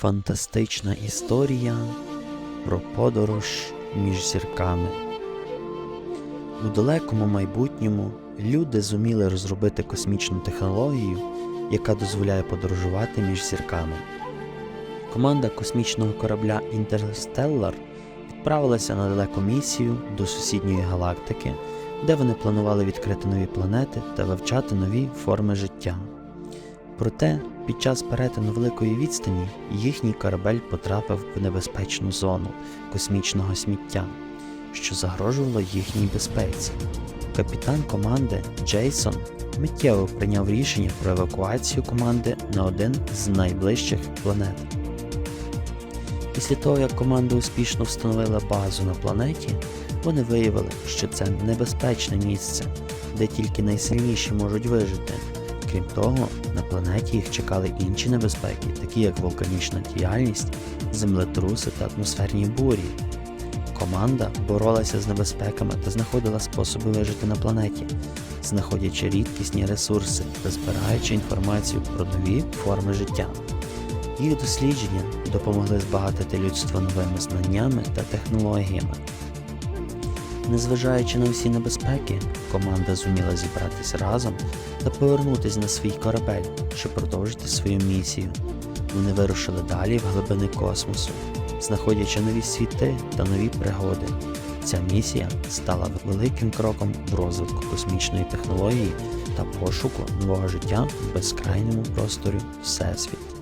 Фантастична історія про подорож між зірками. У далекому майбутньому люди зуміли розробити космічну технологію, яка дозволяє подорожувати між зірками. Команда космічного корабля Interstellar відправилася на далеку місію до сусідньої галактики, де вони планували відкрити нові планети та вивчати нові форми життя. Проте під час перетину великої відстані їхній корабель потрапив в небезпечну зону космічного сміття, що загрожувало їхній безпеці. Капітан команди Джейсон миттєво прийняв рішення про евакуацію команди на один з найближчих планет. Після того, як команда успішно встановила базу на планеті, вони виявили, що це небезпечне місце, де тільки найсильніші можуть вижити. Крім того, на планеті їх чекали інші небезпеки, такі як вулканічна діяльність, землетруси та атмосферні бурі. Команда боролася з небезпеками та знаходила способи вижити на планеті, знаходячи рідкісні ресурси та збираючи інформацію про нові форми життя. Їх дослідження допомогли збагатити людство новими знаннями та технологіями. Незважаючи на всі небезпеки, команда зуміла зібратися разом та повернутися на свій корабель, щоб продовжити свою місію. Вони вирушили далі в глибини космосу, знаходячи нові світи та нові пригоди. Ця місія стала великим кроком в розвитку космічної технології та пошуку нового життя в безкрайньому просторі Всесвіт.